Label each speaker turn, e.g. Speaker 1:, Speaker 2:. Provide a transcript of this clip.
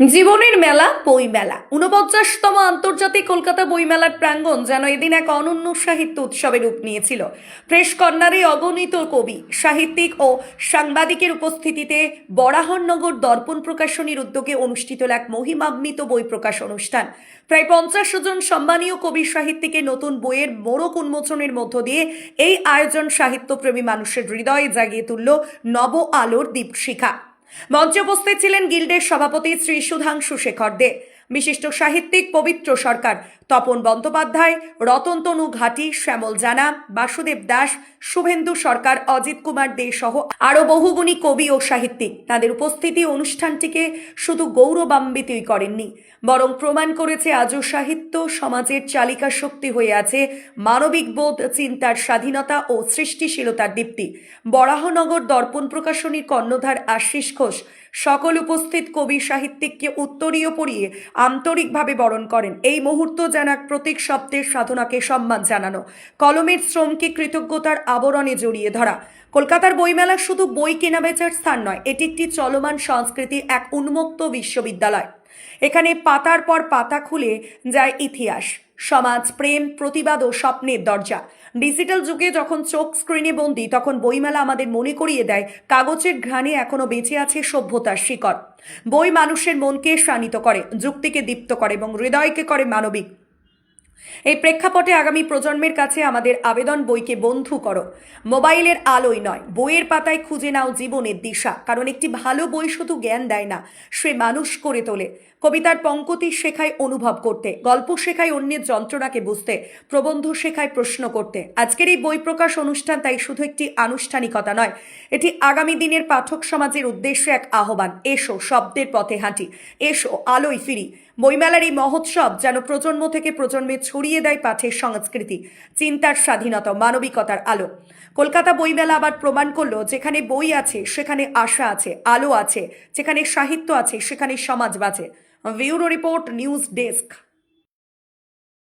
Speaker 1: জীবনের মেলা বই মেলা ঊনপঞ্চাশতম আন্তর্জাতিক কলকাতা বইমেলার প্রাঙ্গণ যেন এদিন এক অনন্য সাহিত্য উৎসবে রূপ নিয়েছিল। প্রেস কর্নারে অগণিত কবি, সাহিত্যিক ও সাংবাদিকের উপস্থিতিতে বরাহনগর দর্পণ প্রকাশনীর উদ্যোগে অনুষ্ঠিত এক মহিমান্বিত বই প্রকাশ অনুষ্ঠান। প্রায় পঞ্চাশ জন সম্মানীয় কবি সাহিত্যিকের নতুন বইয়ের মোড়ক উন্মোচনের মধ্য দিয়ে এই আয়োজন সাহিত্যপ্রেমী মানুষের হৃদয়ে জাগিয়ে তুলল নব আলোর দীপশিখা। মঞ্চে উপস্থিত ছিলেন গিল্ডের সভাপতি শ্রী সুধাংশু শেখর দে। বিশিষ্ট সাহিত্যিক পবিত্র সরকার। তপন বন্দ্যোপাধ্যায় রতনতনু ঘাটি, শ্যামল জানা, বাসুদেব দাস, শুভেন্দু সরকার, অজিত কুমার দে সহ আরও বহুগুণী কবি ও সাহিত্যিক। তাদের উপস্থিতি অনুষ্ঠানটিকে শুধু গৌরবান্বিতই করেননি, বরং প্রমাণ করেছে আজও সাহিত্য সমাজের চালিকা শক্তি হয়ে আছে মানবিক বোধ, চিন্তার স্বাধীনতা ও সৃষ্টিশীলতার দীপ্তি। বরাহনগর দর্পণ প্রকাশনীর কর্ণধার আশিস ঘোষ সকল উপস্থিত কবি সাহিত্যিককে উত্তরীয় পড়িয়ে আন্তরিকভাবে বরণ করেন। এই মুহূর্ত যেন এক প্রতীক শব্দের সাধনাকে সম্মান জানানো। কলমের শ্রমকে কৃতজ্ঞতার আবরণে জড়িয়ে ধরা। কলকাতার বইমেলা শুধু বই কেনাবেচার স্থান নয়, এটি একটি চলমান সংস্কৃতির এক উন্মুক্ত বিশ্ববিদ্যালয়। এখানে পাতার পর পাতা খুলে যায় ইতিহাস। সমাজ, প্রেম, প্রতিবাদ ও স্বপ্নের দরজা। ডিজিটাল যুগে যখন চোখ স্ক্রিনে বন্দি, তখন বইমেলা আমাদের মনে করিয়ে দেয়, কাগজের ঘ্রাণে এখনও বেঁচে আছে সভ্যতার শিকড়। বই মানুষের মনকে শ্রাণিত করে, যুক্তিকে দীপ্ত করে এবং হৃদয়কে করে মানবিক এই প্রেক্ষাপটে আগামী প্রজন্মের কাছে আমাদের আবেদন বইকে বন্ধু করো। মোবাইলের আলোয় নয়, বইয়ের পাতায় খুঁজে নাও জীবনের দিশা, কারণ একটি ভালো বই শুধু জ্ঞান দেয় না, সে মানুষ করে তোলে। কবিতার পঙ্কতি শেখায় অনুভব করতে, গল্প শেখায় অন্যের যন্ত্রণাকে বুঝতে, প্রবন্ধ শেখায় প্রশ্ন করতে। আজকের এই বই প্রকাশ অনুষ্ঠান তাই শুধু একটি আনুষ্ঠানিকতা নয়, এটি আগামী দিনের পাঠক সমাজের উদ্দেশ্যে এক আহ্বান। এসো, শব্দের পথে হাঁটি। এসো, আলোয় ফিরি। বইমেলার এই মহোৎসব যেন প্রজন্ম থেকে প্রজন্মে ছড়িয়ে দেয় পাঠের সংস্কৃতি, চিন্তার স্বাধীনতা, মানবিকতার আলো। কলকাতা বইমেলা আবার প্রমাণ করল, যেখানে বই আছে, সেখানে আশা আছে, আলো আছে, যেখানে সাহিত্য আছে, সেখানে সমাজ বাঁচে। Bureau report, news desk.